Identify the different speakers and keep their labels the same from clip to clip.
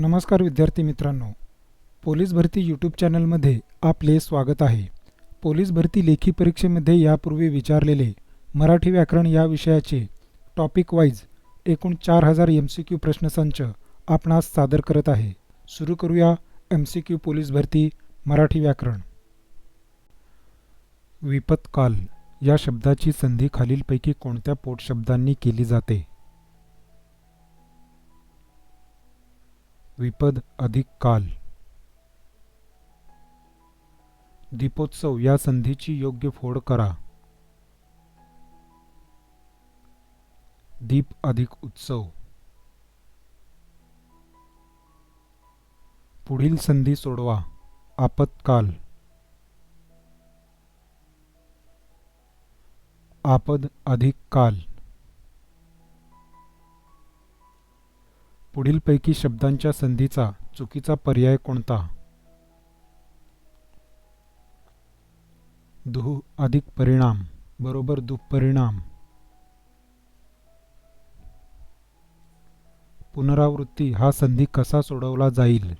Speaker 1: नमस्कार विद्यार्थी मित्रांनो. पोलीस भरती यूट्यूब चॅनलमध्ये आपले स्वागत आहे. पोलीस भरती लेखी परीक्षेमध्ये यापूर्वी विचारलेले मराठी व्याकरण या विषयाचे टॉपिक वाईज एकूण चार हजार एम सी क्यू प्रश्नसंच आपणास सादर करत आहे. सुरू करूया एम सी क्यू पोलीस भरती मराठी व्याकरण. विपत्काल या शब्दाची संधी खालीलपैकी कोणत्या पोटशब्दांनी केली जाते? विपद अधिक काल. दीपोत्सव या संधीची योग्य फोड करा. दीप अधिक उत्सव. पुढील संधी सोडवा. आपत्काल. आपद अधिक काल. पुढीलपैकी शब्दांच्या संधीचा चुकीचा पर्याय कोणता? दुः अधिक परिणाम बरोबर दुःपरिणाम. पुनरावृत्ती हा संधी कसा सोडवला जाईल?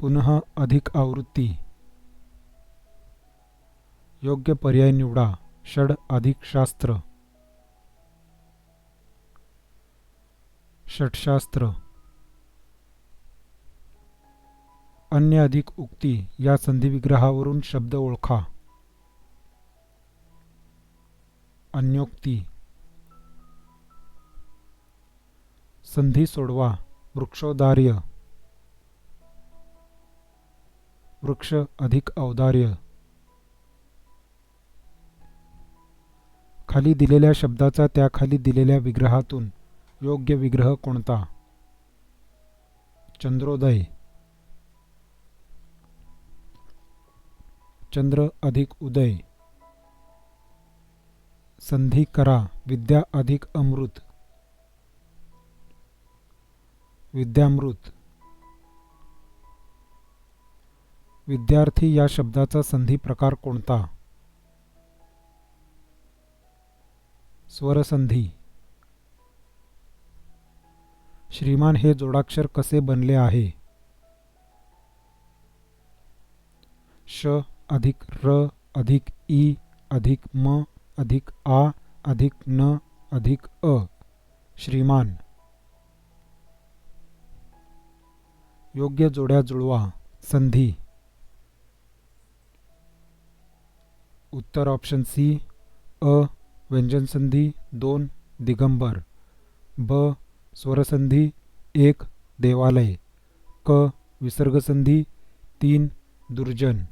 Speaker 1: पुनः अधिक आवृत्ती. योग्य पर्याय निवडा षड अधिक शास्त्र. षटशास्त्र. अन्य अधिक उक्ती या संधिविग्रहावरून शब्द ओळखा. अन्योक्ती. संधी सोडवा वृक्षोदार्य. वृक्ष अधिक औदार्य. खाली दिलेल्या शब्दाचा त्याखाली दिलेल्या विग्रहातून योग्य विग्रह कोणता? चंद्रोदय. चंद्र अधिक उदय. संधी करा विद्या अधिक अमृत. विद्यामृत. विद्यार्थी या शब्दाचा संधी प्रकार कोणता? स्वरसंधी. श्रीमान हे जोडाक्षर कसे बनले आहे? श अधिक र अधिक ई अधिक म अधिक आ अधिक न अधिक अ. श्रीमान. योग्य जोड्या जुळवा. संधी. उत्तर ऑप्शन सी. अ. व्यंजन संधी दोन. दिगंबर. ब. स्वरसंधी एक देवालय क विसर्गसंधी तीन दुर्जन.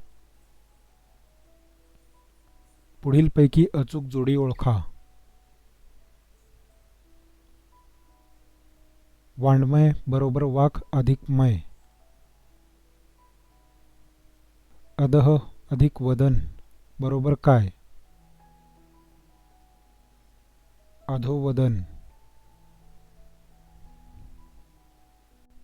Speaker 1: पुढीलपैकी अचूक जोडी ओळखा. वाङ्मय बरोबर वाक अधिक मय. अदह अधिक वदन बरोबर काय. अधोवदन.